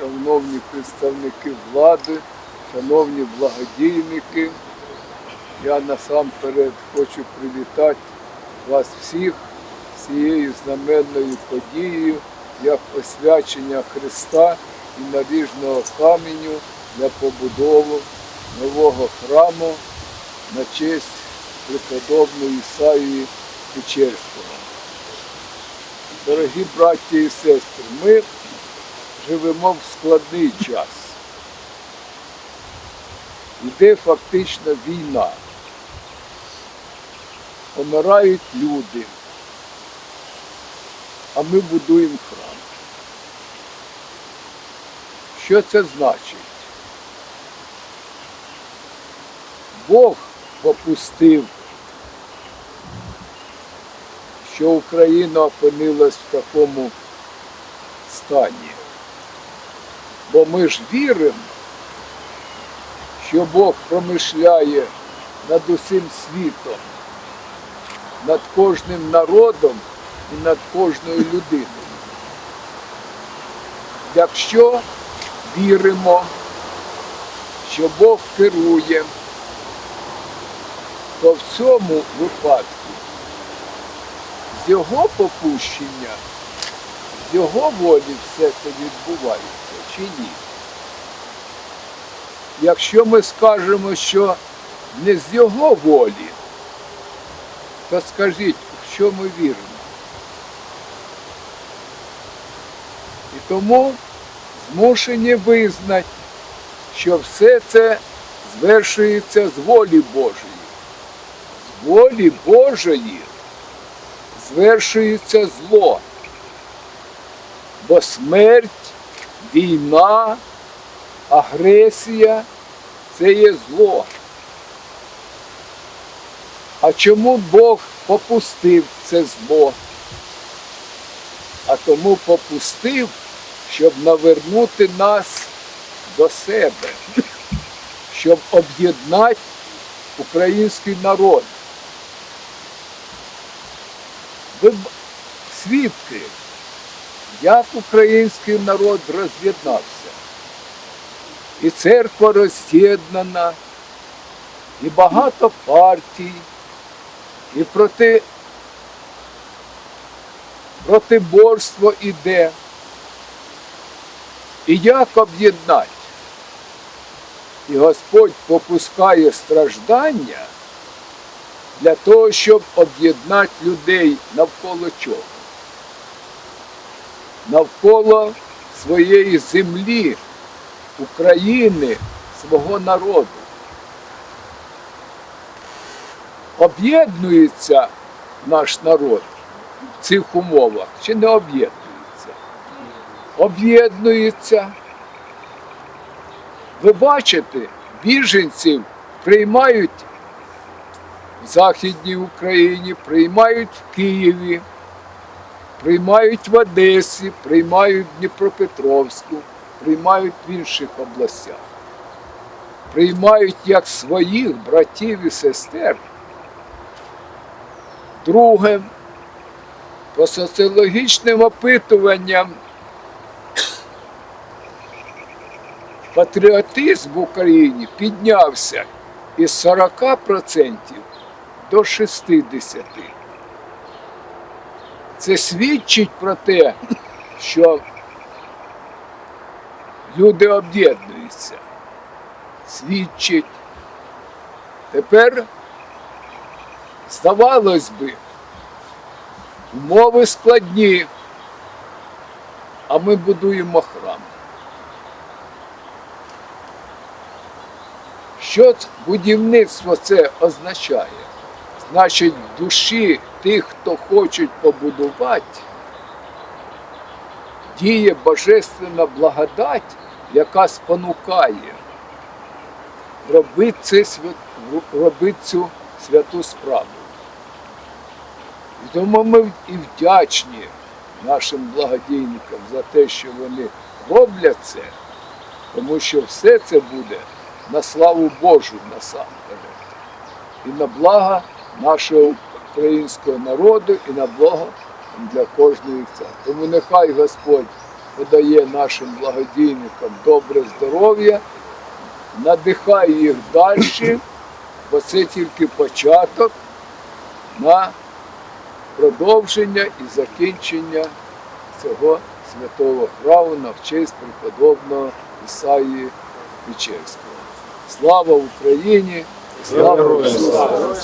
шановні представники влади, шановні благодійники. Я насамперед хочу привітати вас всіх з цією знаменною подією, як освячення Христа і наріжного каменю для побудови нового храму на честь преподобної Ісаїї Печерського. Дорогі браті і сестри, ми живемо в складний час. Іде фактично війна. Помирають люди, а ми будуємо храм. Що це значить? Бог попустив, що Україна опинилась в такому стані. Бо ми ж віримо, що Бог промишляє над усім світом, над кожним народом і над кожною людиною. Якщо віримо, що Бог керує, то в цьому випадку з його попущення, його волі все це відбувається чи ні? Якщо ми скажемо, що не з його волі, то скажіть, в що ми віримо? І тому змушені визнати, що все це звершується з волі Божої. З волі Божої звершується зло. Бо смерть, війна, агресія це є зло. А чому Бог попустив це зло? А тому попустив, щоб навернути нас до себе, щоб об'єднати український народ. Ви свідки, як український народ роз'єднався. І церква роз'єднана, і багато партій, і проти, протиборство іде. І як об'єднати? І Господь попускає страждання для того, щоб об'єднати людей навколо чого? Навколо своєї землі, України, свого народу. Об'єднується наш народ в цих умовах чи не об'єднується? Об'єднується. Ви бачите, біженців приймають в Західній Україні, приймають в Києві, приймають в Одесі, приймають в Дніпропетровську, приймають в інших областях. Приймають як своїх братів і сестер. Друге, по соціологічним опитуванням патріотизм в Україні піднявся із 40% до 60%. Це свідчить про те, що люди об'єднуються. Свідчить. Тепер, здавалось би, умови складні, а ми будуємо храм. Що будівництво це означає? Значить, душі тих, хто хочуть побудувати, діє божественна благодать, яка спонукає робити цю святу справу. І тому ми і вдячні нашим благодійникам за те, що вони роблять це, тому що все це буде на славу Божу насамперед. І на благо нашого українського народу, і на благо для кожної церкви. Тому нехай Господь подає нашим благодійникам добре здоров'я, надихає їх далі, бо це тільки початок на продовження і закінчення цього святого храму на честь преподобного Ісаї Печерського. Слава Україні! Слава слава!